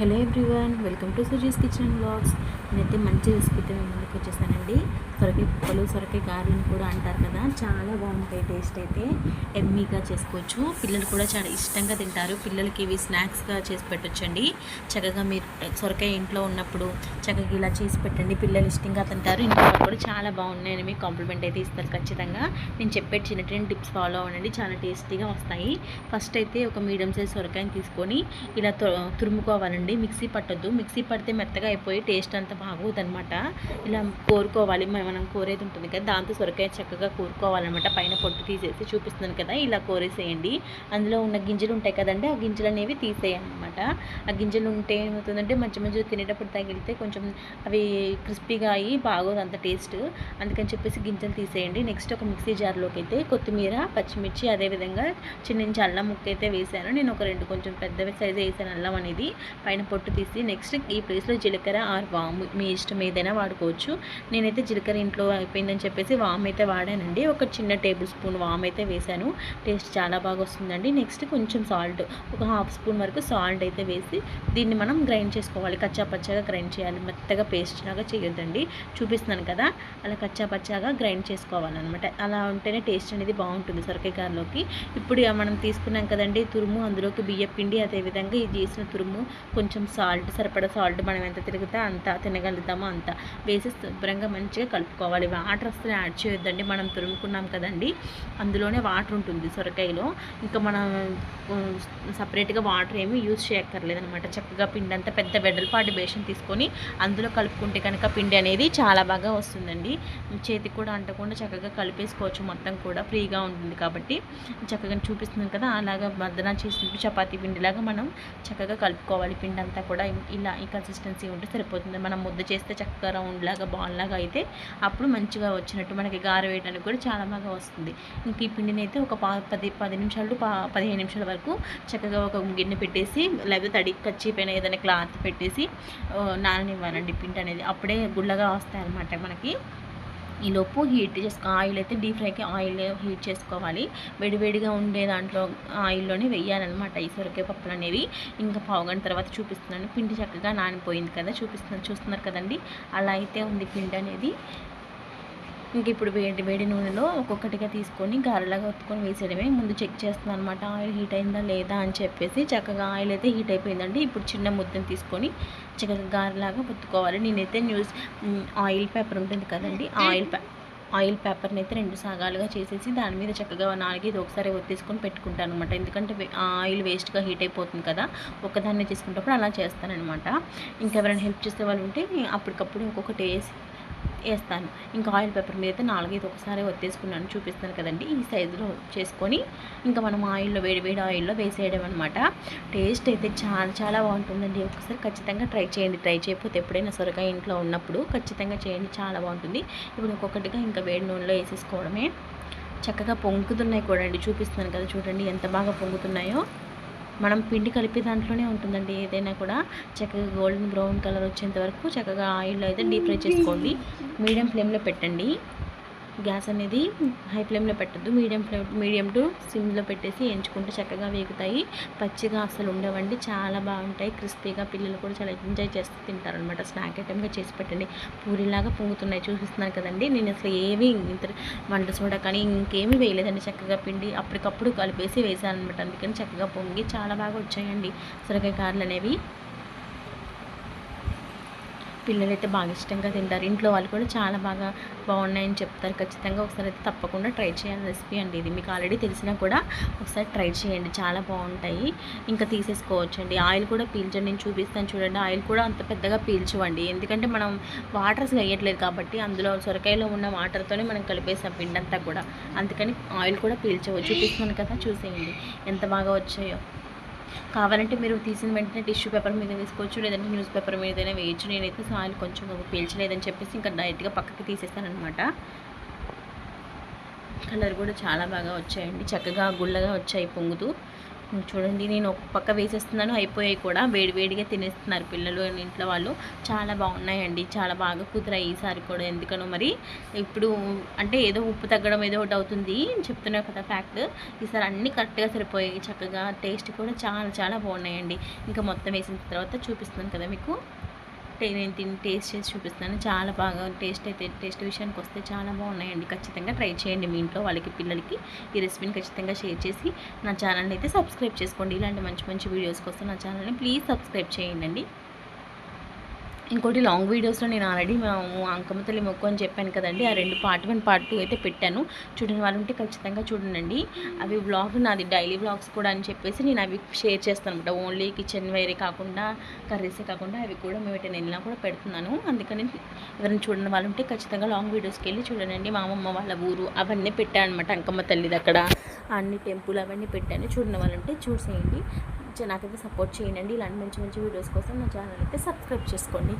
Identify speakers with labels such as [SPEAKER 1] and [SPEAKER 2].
[SPEAKER 1] Hello everyone welcome to Suji's kitchen blogs నేనైతే మంచి రెసిపీతో మేము ముందుకు వచ్చేసానండి. సొరకాయ పప్పులు సొరకాయ గారెలు కూడా అంటారు కదా చాలా బాగుంటాయి టేస్ట్ అయితే. ఎమ్మీగా చేసుకోవచ్చు. పిల్లలు కూడా చాలా ఇష్టంగా తింటారు. పిల్లలకి ఇవి స్నాక్స్గా చేసి పెట్టొచ్చండి. చక్కగా మీరు సొరకాయ ఇంట్లో ఉన్నప్పుడు చక్కగా ఇలా చేసి పెట్టండి. పిల్లలు ఇష్టంగా తింటారు. ఇంట్లో కూడా చాలా బాగున్నాయని మీకు కాంప్లిమెంట్ అయితే ఇస్తారు ఖచ్చితంగా. నేను చెప్పే చిన్న చిన్న టిప్స్ ఫాలో అవ్వండి. చాలా టేస్టీగా వస్తాయి. ఫస్ట్ అయితే ఒక మీడియం సైజ్ సొరకాయని తీసుకొని ఇలా తు- తురుముకోవాలండి మిక్సీ పట్టొద్దు. మిక్సీ పడితే మెత్తగా అయిపోయి టేస్ట్ అంత బాగోదనమాట ఇలా కోరుకోవాలి. మనం కోరేది ఉంటుంది కదా దాంతో సొరకాయ చక్కగా కోరుకోవాలన్నమాట. పైన పొట్టు తీసేసి చూపిస్తున్నాను కదా ఇలా కోరేసేయండి. అందులో ఉన్న గింజలు ఉంటాయి కదండి ఆ గింజలు అనేవి తీసేయాలన్నమాట. ఆ గింజలు ఉంటే ఏమవుతుందంటే మధ్య మధ్యలో తినేటప్పుడు తగిలితే కొంచెం అవి క్రిస్పీగా అయ్యి బాగోదు అంత టేస్ట్. అందుకని చెప్పేసి గింజలు తీసేయండి. నెక్స్ట్ ఒక మిక్సీ జార్లోకి అయితే కొత్తిమీర పచ్చిమిర్చి అదేవిధంగా చిన్న నుంచి అల్లం ముక్క అయితే వేసాను నేను ఒక రెండు కొంచెం పెద్ద సైజు వేసాను అల్లం అనేది. పైన పొట్టు తీసి నెక్స్ట్ ఈ ప్లేస్లో జీలకర్ర ఆర్ వాము. మీ ఇష్టం ఏదైనా వాడుకోవచ్చు. నేనైతే జీలకర్ర ఇంట్లో అయిపోయిందని చెప్పేసి వామ్ అయితే వాడానండి. ఒక చిన్న టేబుల్ స్పూన్ వామ్ అయితే వేసాను టేస్ట్ చాలా బాగా వస్తుందండి. నెక్స్ట్ కొంచెం సాల్ట్. ఒక హాఫ్ స్పూన్ వరకు సాల్ట్ అయితే వేసి దీన్ని మనం గ్రైండ్ చేసుకోవాలి. కచ్చా పచ్చగా గ్రైండ్ చేయాలి. మెత్తగా పేస్ట్ లాగా చేయొద్దండి. చూపిస్తున్నాను కదా. అలా కచ్చా పచ్చాగా గ్రైండ్ చేసుకోవాలన్నమాట. అలా ఉంటేనే టేస్ట్ అనేది బాగుంటుంది సొరకాయ కారలోకి ఇప్పుడు మనం తీసుకున్నాం కదండి తురుము. అందులోకి బియ్య పిండి అదేవిధంగా ఇది చేసిన తురుము కొంచెం సాల్ట్ సరిపడా సాల్ట్ మనం ఎంత తిరిగితే అంత తినగలుగుతామో అంత. వేసి శుభ్రంగా మంచిగా కలుపుకోవాలి. వాటర్ అసలు యాడ్ చేయొద్దండి. మనం తురుముకున్నాం కదండి. అందులోనే వాటర్ ఉంటుంది సొరకాయలో. ఇంకా మనం సపరేట్గా వాటర్ ఏమి యూజ్ చేయక్కర్లేదు అనమాట చక్కగా పిండి అంతా పెద్ద వెడల్పాటి బేషన్ తీసుకొని అందులో కలుపుకుంటే కనుక పిండి అనేది చాలా బాగా వస్తుందండి. చేతికి కూడా అంటకుండా చక్కగా కలిపేసుకోవచ్చు మొత్తం కూడా ఫ్రీగా ఉంటుంది కాబట్టి. చక్కగా చూపిస్తుంది కదా అలాగా మద్దన చేసినప్పుడు చపాతీ పిండిలాగా మనం చక్కగా కలుపుకోవాలి పిండి. పిండి అంతా కూడా ఇలా ఈ కన్సిస్టెన్సీ ఉంటే సరిపోతుంది. మనం ముద్ద చేస్తే చక్కగా రౌండ్ లాగా బాల్ లాగా అయితే అప్పుడు మంచిగా వచ్చినట్టు మనకి గార వేయడానికి కూడా చాలా బాగా వస్తుంది. ఇంక ఈ పిండిని అయితే ఒక పది పది నిమిషాలు పా పదిహేను నిమిషాల వరకు చక్కగా ఒక గిన్నె పెట్టేసి లేకపోతే తడి కచ్చిపోయిన ఏదైనా క్లాత్ పెట్టేసి నాననివ్వాలండి. పిండి అనేది అప్పుడే గుళ్ళగా వస్తాయి అన్నమాట మనకి. ఈ లోపు హీట్ చేసుకో ఆయిల్ అయితే డీప్ ఫ్రైకి ఆయిల్ హీట్ చేసుకోవాలి. వేడివేడిగా ఉండే దాంట్లో ఆయిల్లోనే వేయాలన్నమాట ఈ సొరకాయ పప్పులు అనేవి. ఇంకా పావుగంట తర్వాత చూపిస్తున్నాను. పిండి చక్కగా నానిపోయింది కదా చూపిస్తున్నాను చూస్తున్నారు కదండి? అలా అయితే ఉంది పిండి అనేది. ఇంక ఇప్పుడు వేడి వేడి నూనెలో ఒక్కొక్కటిగా తీసుకొని గారెలాగా ఒత్తుకొని వేసేయడమే. ముందు చెక్ చేస్తున్నాను అనమాట ఆయిల్ హీట్ అయిందా లేదా? అని చెప్పేసి చక్కగా ఆయిల్ అయితే హీట్ అయిపోయిందండి. ఇప్పుడు చిన్న ముద్దను తీసుకొని చక్కగా గారెలాగా ఒత్తుకోవాలి. నేనైతే న్యూస్ ఆయిల్ పేపర్ ఉంటుంది కదండి ఆయిల్ పే ఆయిల్ పేపర్ని అయితే రెండు సాగాలుగా చేసేసి దాని మీద చక్కగా నాలుగైదు ఒకసారి ఒత్తేసుకొని పెట్టుకుంటాను అనమాట ఎందుకంటే ఆయిల్ వేస్ట్గా హీట్ అయిపోతుంది కదా ఒకదాన్ని తీసుకున్నప్పుడు అలా చేస్తానమాట ఇంకెవరైనా హెల్ప్ చేసే వాళ్ళు ఉంటే అప్పటికప్పుడు ఇంకొకటి వేసి వేస్తాను. ఇంకా ఆయిల్ పేపర్ మీద అయితే నాలుగైదు ఒకసారి ఒత్తేసుకున్నాను. చూపిస్తాను కదండి. ఈ సైజులో చేసుకొని ఇంకా మనం ఆయిల్లో వేడి వేడి ఆయిల్లో వేసేయడం అనమాట టేస్ట్ అయితే చాలా చాలా బాగుంటుందండి. ఒకసారి ఖచ్చితంగా ట్రై చేయండి. ట్రై చేయకపోతే ఎప్పుడైనా సొరకాయ ఇంట్లో ఉన్నప్పుడు ఖచ్చితంగా చేయండి. చాలా బాగుంటుంది. ఇప్పుడు ఒక్కొక్కటిగా ఇంకా వేడి నూనెలో వేసేసుకోవడమే. చక్కగా పొంగుతున్నాయి కూడా అండి చూపిస్తున్నాను కదా చూడండి ఎంత బాగా పొంగుతున్నాయో. మనం పిండి కలిపే దాంట్లోనే ఉంటుందండి. ఏదైనా కూడా చక్కగా గోల్డెన్ బ్రౌన్ కలర్ వచ్చేంత వరకు చక్కగా ఆయిల్లో అయితే డీప్ ఫ్రై చేసుకోండి. మీడియం ఫ్లేమ్లో పెట్టండి. గ్యాస్ అనేది హై ఫ్లేమ్లో పెట్టద్దు. మీడియం ఫ్లేమ్ మీడియం టు సిమ్లో పెట్టేసి ఎంచుకుంటే చక్కగా వేగుతాయి. పచ్చిగా అసలు ఉండవండి. చాలా బాగుంటాయి. క్రిస్పీగా పిల్లలు కూడా చాలా ఎంజాయ్ చేస్తూ తింటారనమాట స్నాక్ ఐటెంగా చేసి పెట్టండి. పూరిలాగా పొంగుతున్నాయి. చూపిస్తున్నాను కదండి. నేను అసలు ఏవి ఇంత వంట సోడా కానీ ఇంకేమీ వేయలేదండి. చక్కగా పిండి అప్పటికప్పుడు కలిపేసి వేసాను అనమాట అందుకని చక్కగా పొంగి చాలా బాగా వచ్చాయండి. సొరకాయ కారలు అనేవి. పిల్లలు అయితే బాగా ఇష్టంగా తింటారు. ఇంట్లో వాళ్ళు కూడా చాలా బాగా బాగున్నాయని చెప్తారు. ఖచ్చితంగా ఒకసారి అయితే తప్పకుండా ట్రై చేయాలి రెసిపీ అండి ఇది. మీకు ఆల్రెడీ తెలిసినా కూడా ఒకసారి ట్రై చేయండి. చాలా బాగుంటాయి. ఇంకా తీసేసుకోవచ్చండి. ఆయిల్ కూడా పీల్చండి. నేను చూపిస్తాను చూడండి. ఆయిల్ కూడా అంత పెద్దగా పీల్చవండి. ఎందుకంటే మనం వాటర్స్ వేయట్లేదు కాబట్టి అందులో సొరకాయలో ఉన్న వాటర్తోనే మనం కలిపేసాం పిండి అంతా కూడా. అందుకని ఆయిల్ కూడా పీల్చవచ్చు. చూపిస్తున్నాను కదా. చూసేయండి. ఎంత బాగా వచ్చాయో. కావాలంటే మీరు తీసిన వెంటనే టిష్యూ పేపర్ మీద వేసుకోవచ్చు లేదంటే న్యూస్ పేపర్ మీదైనా వేయచ్చు. నేనైతే సాయిల్ కొంచెం పీల్చలేదని చెప్పేసి ఇంకా డైరెక్ట్గా పక్కకి తీసేస్తాను అనమాట కలర్ కూడా చాలా బాగా వచ్చాయండి. చక్కగా గుళ్ళగా వచ్చాయి పొంగుతూ. చూడండి నేను ఒక పక్క వేసేస్తున్నాను అయిపోయాయి కూడా. వేడి వేడిగా తినేస్తున్నారు పిల్లలు ఇంట్లో వాళ్ళు. చాలా బాగున్నాయండి. చాలా బాగా కుదిరాయి ఈసారి కూడా. ఎందుకనో మరి ఇప్పుడు అంటే ఏదో ఉప్పు తగ్గడం ఏదో ఒకటి అవుతుంది. చెప్తున్నా కదా ఫ్యాక్ట్ ఈసారి అన్నీ కరెక్ట్గా సరిపోయాయి. చక్కగా టేస్ట్ కూడా చాలా చాలా బాగున్నాయండి. ఇంకా మొత్తం వేసిన తర్వాత చూపిస్తున్నాను కదా మీకు. నేను తిని టేస్ట్ చేసి చూపిస్తాను చాలా బాగా టేస్ట్ అయితే టేస్ట్ విషయానికి వస్తే చాలా బాగున్నాయండి. ఖచ్చితంగా ట్రై చేయండి మీ ఇంట్లో వాళ్ళకి పిల్లలకి. ఈ రెసిపీని ఖచ్చితంగా షేర్ చేసి నా ఛానల్ని అయితే సబ్స్క్రైబ్ చేసుకోండి. ఇలాంటి మంచి మంచి వీడియోస్ కోసం నా ఛానల్ని ప్లీజ్ సబ్స్క్రైబ్ చేయండి ఇంకోటి లాంగ్ వీడియోస్లో నేను ఆల్రెడీ మేము అంకమ్మ తల్లి మొక్కు అని చెప్పాను కదండి. ఆ రెండు పార్ట్ వన్ పార్ట్ టూ అయితే పెట్టాను. చూడని వాళ్ళు ఉంటే ఖచ్చితంగా చూడండి. అవి వ్లాగ్ నాది డైలీ బ్లాగ్స్ కూడా అని చెప్పేసి నేను అవి షేర్ చేస్తాను అనమాట ఓన్లీ కిచెన్ వేరే కాకుండా కర్రీసే కాకుండా అవి కూడా మేము ఎటైనా వెళ్ళినా కూడా పెడుతున్నాను. అందుకని ఎవరైనా చూడని వాళ్ళు ఉంటే ఖచ్చితంగా లాంగ్ వీడియోస్కి వెళ్ళి చూడండి. మా అమ్మమ్మ వాళ్ళ ఊరు అవన్నీ పెట్టాను అనమాట అంకమ్మ తల్లిది అక్కడ. అన్ని టెంపుల్ అవన్నీ పెట్టాను. చూడని వాళ్ళు ఉంటే చూసేయండి. నాకైతే సపోర్ట్ చేయండి. ఇలాంటి మంచి మంచి వీడియోస్ కోసం నా ఛానల్ అయితే సబ్స్క్రైబ్ చేసుకోండి.